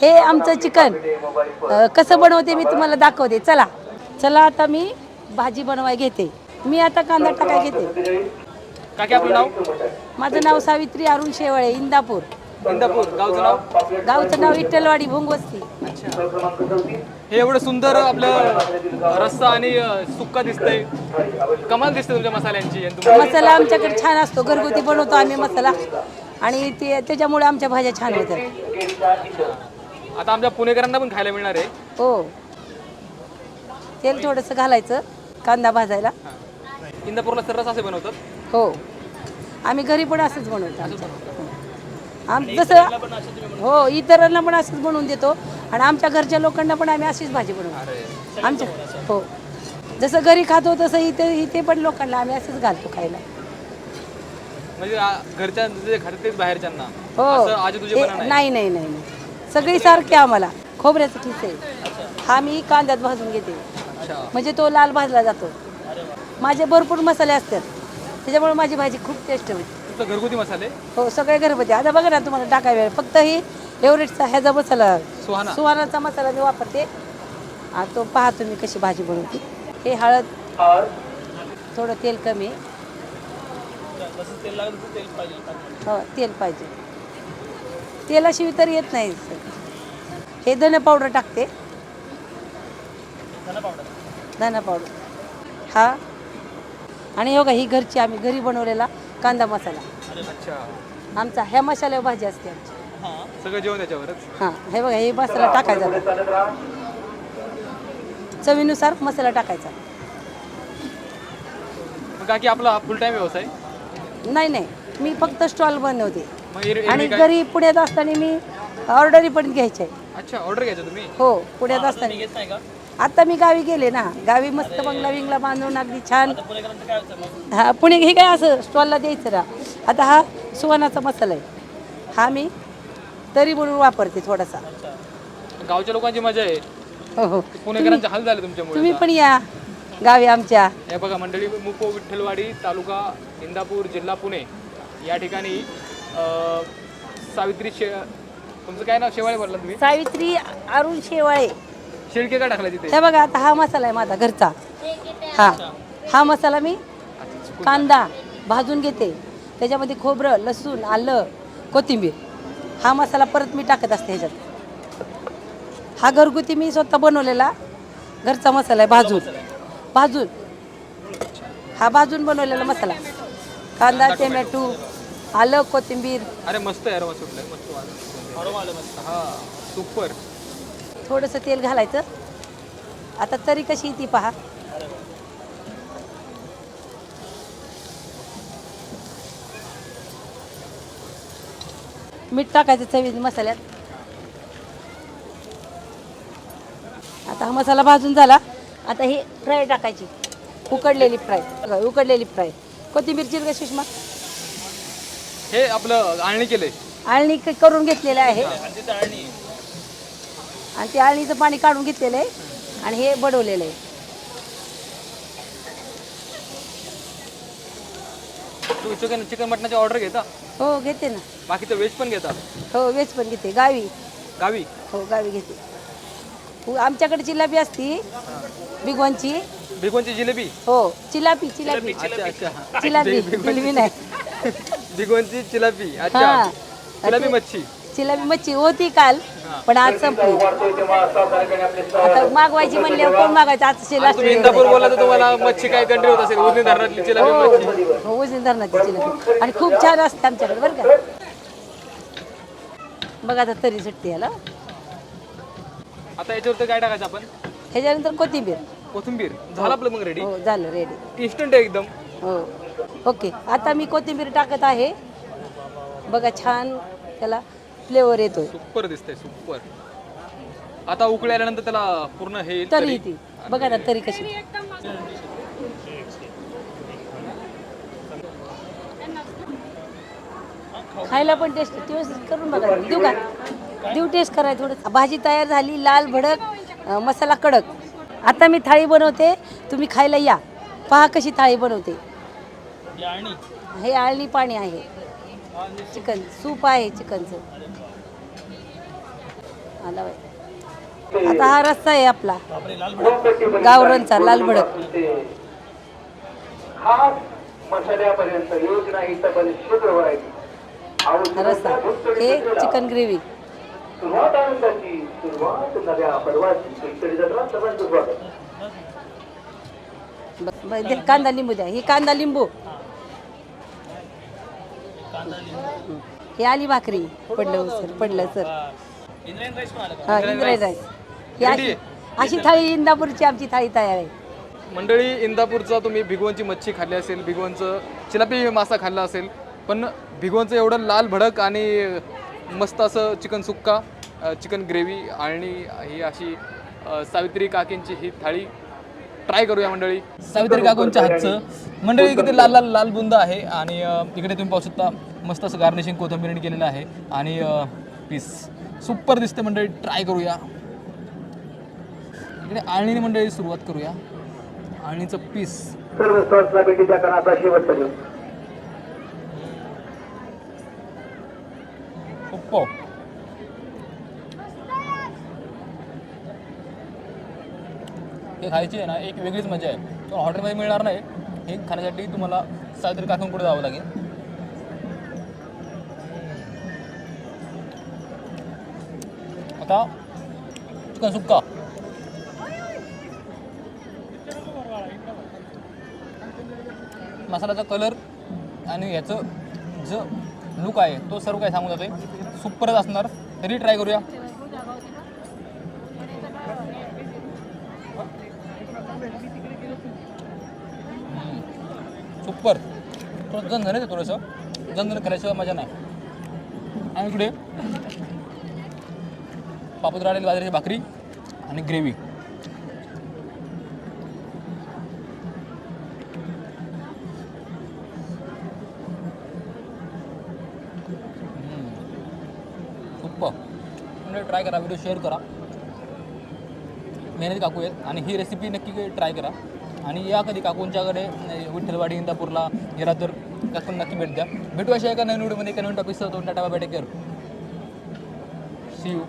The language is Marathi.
हे आमचं चिकन. अ, कसं बनवते मी तुम्हाला दाखवते. चला. चला आता मी भाजी बनवाय घेते. मी आता कांदा टाकाय घेते. काकी आपलं नाव? माझं नाव सावित्री अरुण शेवाळे इंदापूर. इंदापूर. गावचं नाव? गावचं नाव विठ्ठलवाडी भोंगवस्ती. हे एवढं सुंदर आपलं रस्सा आणि अ, सुक्का दिसतंय. कमाल दिसते तुमच्या मसाल्यांची. आणि मसाला आमच्याकडे छान असतो. घरगुती बनवतो आम्ही मसाला. आणि ते त्याच्यामुळे आमच्या भाज्या छान होतात. आता आमच्या पुणेकरांना पण खायला मिळणार आहे. हो. तेल थोडंसं घालायचं कांदा भाजायला. इंदापूरला सर्रास असे बनवतात? हो. आम्ही घरी पण असंच बनवतो आमच्या. आम जसं हो इतरांना पण असंच बनवून देतो. आणि आमच्या घरच्या लोकांना पण आम्ही अशीच भाजी बनवतो. आमच्या हो. जसं घरी खातो तसं इथे इथे पण लोकांना आम्ही असंच घालतो खायला. म्हणजे आ, घरच्या जे खातात तेच बाहेरच्यांना. हो. असं आजी तुझे ए, बनवणार आहे. नाही नाही नाही नाही. सगळी सारखी आम्हाला. खोबऱ्याचं खिस आहे. हा मी कांद्यात भाजून घेते. अच्छा. म्हणजे तो लाल भाजला जातो. माझे भरपूर मसाले असतात. त्याच्यामुळे माझी भाजी खूप टेस्ट होते. घरगुती मसाले? हो सगळे घरगुती. आता बघा ना तुम्हाला टाकाय वेळ फक्त ही एव्हरेजचा ह्याचा मसाला. सुहाना. सुहानाचा मसाला मी वापरते. तो पहा तुम्ही कशी भाजी बनवते. हे हळद. थोडं तेल कमी. हो तेल पाहिजे. तेलाशिवाय तर येत नाही हे धने पावडर टाकते. धना पावडर. हा. आणि हे बघा ही घरची आम्ही घरी बनवलेला कांदा मसाला. अच्छा. आमचा ह्या मसाल्यावर भाजी असते आमची. सगळं जेवण त्याच्यावरच? हां. हे बघा हे मसाला टाकायचा. चवीनुसार मसाला टाकायचा. काकी आपला फुल टाइम व्यवसाय? नाही नाही. मी फक्त स्टॉल बनवते. आणि घरी पुण्यात असताना मी ऑर्डरी पण घ्यायचे. अच्छा ऑर्डर घ्यायचं तुम्ही? हो पुण्यात असताना. आता मी गावी गेले ना. गावी मस्त बंगला विंगला बांधून अगदी छान. हा पुणे हे काय असं स्टॉलला द्यायचं ना. आता हा सुवनाचा मसाला आहे. हा मी तरी म्हणून वापरते थोडासा. गावच्या लोकांची मजा आहे. हो हो. पुणेकरांचे हाल झाले तुमच्यामुळे तुम्ही पण या गावी आमच्या. हे बघा मंडळी मुपो विठ्ठलवाडी तालुका इंदापूर जिल्हा पुणे. या ठिकाणी सावित्री शे तुमचं काय नाव? शेवाळे बोलला तुम्ही. सावित्री अरुण शेवाळे. शेळके का टाकला तिथे? हे बघा आता हा मसाला आहे माझा घरचा. हा हा मसाला मी कांदा भाजून घेते. त्याच्यामध्ये खोबरं लसूण आलं कोथिंबीर. हा मसाला परत मी टाकत असते ह्याच्यात. हा घरगुती मी स्वतः बनवलेला घरचा मसाला आहे भाजून. भाजून. हा भाजून बनवलेला मसाला. कांदा टोमॅटो आलं कोथिंबीर. अरे मस्त आहे अरे सुटलं मस्त वाजलं हा सुपर थोडंसं तेल घालायचं. आता तरी कशी ती पहा. मीठ टाकायचं चवी मसाल्यात. आता हा मसाला भाजून झाला. आता ही फ्राय टाकायची. उकडलेली फ्राय. उकडलेली फ्राय. कोथिंबीर चिरगा सुषमा. हे आपलं आळणी केलंय. आळणी क- करून घेतलेलं आहे. आणि ते आळणीचं पाणी काढून घेतलेलं आहे आणि हे बडवलेलं आहे. तुम्ही चिकन चिकन मटणाची ऑर्डर घेता? हो घेते ना. बाकीचं व्हेज पण घेता? हो वेज पण घेते. गावी. गावी? हो गावी घेते. हो, आमच्याकडे जिलाबी असती भिगवणची जिलेबी? हो चिलापी चिलापी अच्छा अच्छा. चिलापी जिलबी नाही. भिगवणची चिलापी हा. अच्छा. चिलापी मच्छी. चिलापी मच्छी. होती काल पण आज संपली. आता मागवायची म्हणल्यावर कोण मागायचं आज आणि तुम्ही इंदापूर बोलला तर तुम्हाला मच्छी काय कंट्री होत असेल? उजनी धरणातली चिलापी मच्छी. हो उजनी धरणाची जिलेबी आणि खूप छान असते आमच्याकडे बरं का? बघा आता तरी सुट्टी याला आता याच्यावरती काय टाकायचं आपण? ह्याच्यानंतर कोथिंबीर. कोथिंबीर. झालं आपलं मग रेडी हो झालं रेडी इन्स्टंट आहे एकदम. हो. ओके आता मी कोथिंबीर टाकत आहे. बघा छान त्याला फ्लेवर येतोय. सुपर दिसतंय सुपर. आता उकळी आल्यानंतर त्याला पूर्ण हे येईल तरी ती. बघा ना तरी कशी. खायला पण टेस्ट टेस्ट करून बघा. देऊ का? देऊ टेस्ट करायला थोडं. भाजी तयार झाली लाल भडक अं, मसाला कडक. आता मी थाळी बनवते. तुम्ही खायला या. पहा कशी थाळी बनवते. हे आळणी पाणी आहे. चिकन सूप आहे चिकनचं. आला बाई. आता हा रस्ता आहे आपला. गावरणचा लाल भडक. खास मसाल्यापर्यंत योजना इथं पण शुद्ध व्हायची हा रस्ता हे चिकन ग्रेव्ही. कांदा लिंबू द्या. ही कांदा लिंबू. ही आली भाकरी. पडलं सर पडलं सर हा. इंद्रायणी राईस ही अशी अशी थाळी इंदापूरची आमची थाळी तयार आहे. मंडळी इंदापूरचा तुम्ही भिगवणची मच्छी खाल्ली असेल भिगवणचं चिलापी मासा खाल्ला असेल पण भिगवणचं एवढं लाल भडक आणि मस्त असं चिकन सुक्का चिकन ग्रेव्ही आणि ही अशी सावित्री काकींची ही थाळी ट्राय करूया मंडळी. सावित्री काकूंच्या हातचं. मंडळी इकडे लाल लाल लाल बुंद आहे आणि इकडे तुम्ही पाहू शकता मस्त असं गार्निशिंग कोथिंबीरने केलेलं आहे. आणि पीस सुपर दिसते मंडळी ट्राय करूया. इकडे आळणीने मंडळी सुरुवात करूया. आळणीचं पीस सर्व हे खायची आहे ना एक वेगळीच मजा आहे. तुम्हाला हॉटेलमध्ये मिळणार नाही. हे खाण्यासाठी तुम्हाला सावित्री काकांकडे जावं लागेल. आता चिकन सुक्का. मसाल्याचा कलर आणि ह्याचं जो लुक आहे तो सर्व काय सांगू जातोय. सुपरच असणार. तरी ट्राय करूया. सुपर. थोडं जण ते थोडंसं. जण करायशिवाय मजा नाही. आणि इकडे पापड आलेली बाजरीची भाकरी आणि ग्रेव्ही. सुपर. ट्राय करा व्हिडिओ शेअर करा. मेहनत काकू आहेत. आणि ही रेसिपी नक्की ट्राय करा. आणि या कधी काकूंच्याकडे विठ्ठलवाडी इंदापूरला गेला तर काकून नक्की भेट द्या. भेटू अशा एका नवीन व्हिडिओमध्ये एका नवीन टॉपिकसह दोन tata bye take care see you